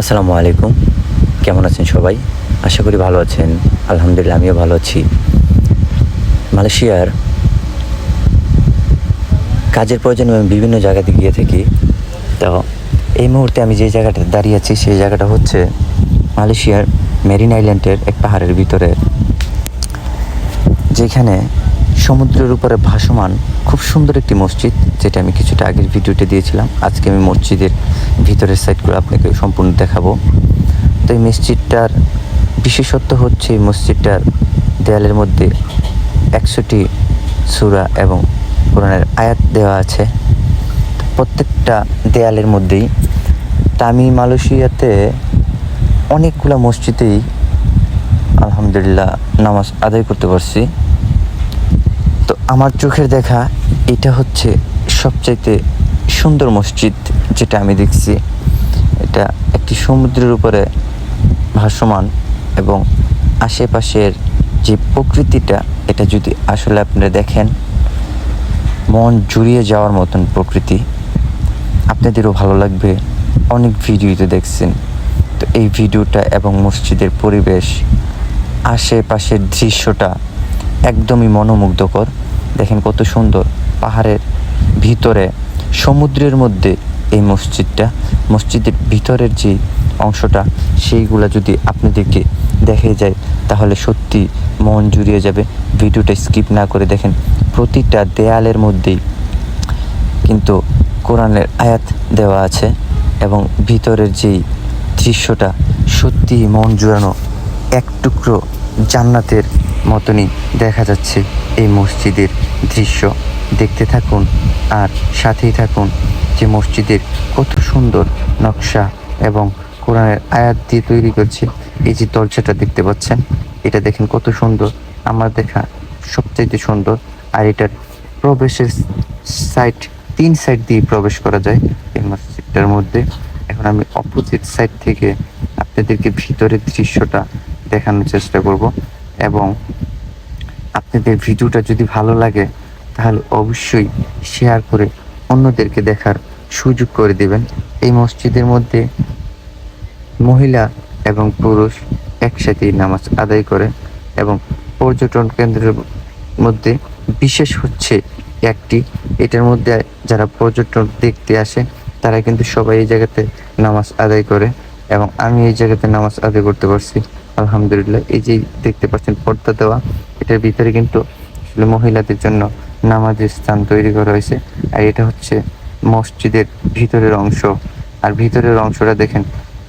আসসালামু আলাইকুম। কেমন আছেন সবাই? আশা করি ভালো আছেন। আলহামদুলিল্লাহ, আমিও ভালো আছি। মালয়েশিয়ার কাজের প্রয়োজনে আমি বিভিন্ন জায়গাতে গিয়ে থাকি, তো এই মুহূর্তে আমি যে জায়গাটা দাঁড়িয়ে আছি, সেই জায়গাটা হচ্ছে মালয়েশিয়ার মেরিন আইল্যান্ডের এক পাহাড়ের ভিতরে, যেখানে সমুদ্রের উপরে ভাসমান খুব সুন্দর একটি মসজিদ, যেটা আমি কিছুটা আগের ভিডিওতে দিয়েছিলাম। আজকে আমি মসজিদের ভিতরের সাইডগুলো আপনাকে সম্পূর্ণ দেখাবো। তো এই মসজিদটার বিশেষত্ব হচ্ছে, এই মসজিদটার দেয়ালের মধ্যে একশোটি সুরা এবং কোরআনের আয়াত দেওয়া আছে। প্রত্যেকটা দেয়ালের মধ্যেই তা আমি মালয়েশিয়াতে অনেকগুলো মসজিদেই আলহামদুলিল্লাহ নামাজ আদায় করতে পারছি। তো আমার চোখের দেখা এটা হচ্ছে সবচাইতে সুন্দর মসজিদ যেটা আমি দেখছি। এটা একটি সমুদ্রের উপরে ভাসমান এবং আশেপাশের যে প্রকৃতিটা, এটা যদি আসলে আপনারা দেখেন, মন জুড়িয়ে যাওয়ার মতন প্রকৃতি। আপনাদেরও ভালো লাগবে। অনেক ভিডিওতে দেখছেন। তো এই ভিডিওটা এবং মসজিদের পরিবেশ, আশেপাশের দৃশ্যটা একদমই মনোমুগ্ধকর। দেখেন কত সুন্দর পাহাড়ের ভিতরে, সমুদ্রের মধ্যে এই মসজিদটা, মসজিদের ভিতরের যে অংশটা, সেইগুলা যদি আপনাদেরকে দেখে যায়, তাহলে সত্যি মন জুড়িয়ে যাবে। ভিডিওটা স্কিপ না করে দেখেন, প্রতিটা দেয়ালের মধ্যেই কিন্তু কোরআনের আয়াত দেওয়া আছে এবং ভিতরের যেই দৃশ্যটা সত্যি মন জুড়ানো এক টুকরো জান্নাতের মতনই দেখা যাচ্ছে এই মসজিদের দৃশ্য। দেখতে থাকুন আর সাথেই থাকুন যে মসজিদের কত সুন্দর নকশা এবং কোরআনের আয়াত দিয়ে তৈরি করছে। এই যে দরজাটা দেখতে পাচ্ছেন, এটা দেখেন কত সুন্দর। আমার দেখা সবচাইতে সুন্দর। আর এটার প্রবেশের সাইড তিন সাইড দিয়ে প্রবেশ করা যায় এই মসজিদটার মধ্যে। এখন আমি অপোজিট সাইড থেকে আপনাদেরকে ভিতরের দৃশ্যটা দেখানোর চেষ্টা করব। এবং আপনাদের ভিডিওটা যদি ভালো লাগে, তাহলে অবশ্যই শেয়ার করে অন্যদেরকে দেখার সুযোগ করে দিবেন। এই মসজিদের মধ্যে মহিলা এবং পুরুষ একসাথেই নামাজ আদায় করে এবং পর্যটন কেন্দ্রের মধ্যে বিশেষ হচ্ছে একটি, এটার মধ্যে যারা পর্যটন দেখতে আসে, তারা কিন্তু সবাই এই জায়গাতে নামাজ আদায় করে। এবং আমি এই জায়গাতে নামাজ আদায় করতে পারছি। আলহামদুলিল্লাহ, এই যে দেখতে পাচ্ছেন পর্দা দেওয়া, এটার ভিতরে কিন্তু আসলে মহিলাদের জন্য নামাজের স্থান তৈরি করা হয়েছে। আর এটা হচ্ছে মসজিদের ভিতরের অংশ। আর ভিতরের অংশটা দেখেন,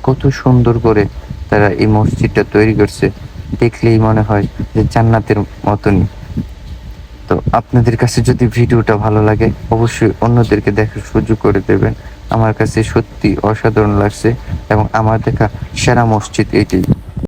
কত সুন্দর করে তারা এই মসজিদটা তৈরি করছে। দেখলেই মনে হয় যে জান্নাতের মতনই। তো আপনাদের কাছে যদি ভিডিওটা ভালো লাগে, অবশ্যই অন্যদেরকে দেখার সুযোগ করে দেবেন। আমার কাছে সত্যি অসাধারণ লাগছে এবং আমার দেখা সেরা মসজিদ এটি।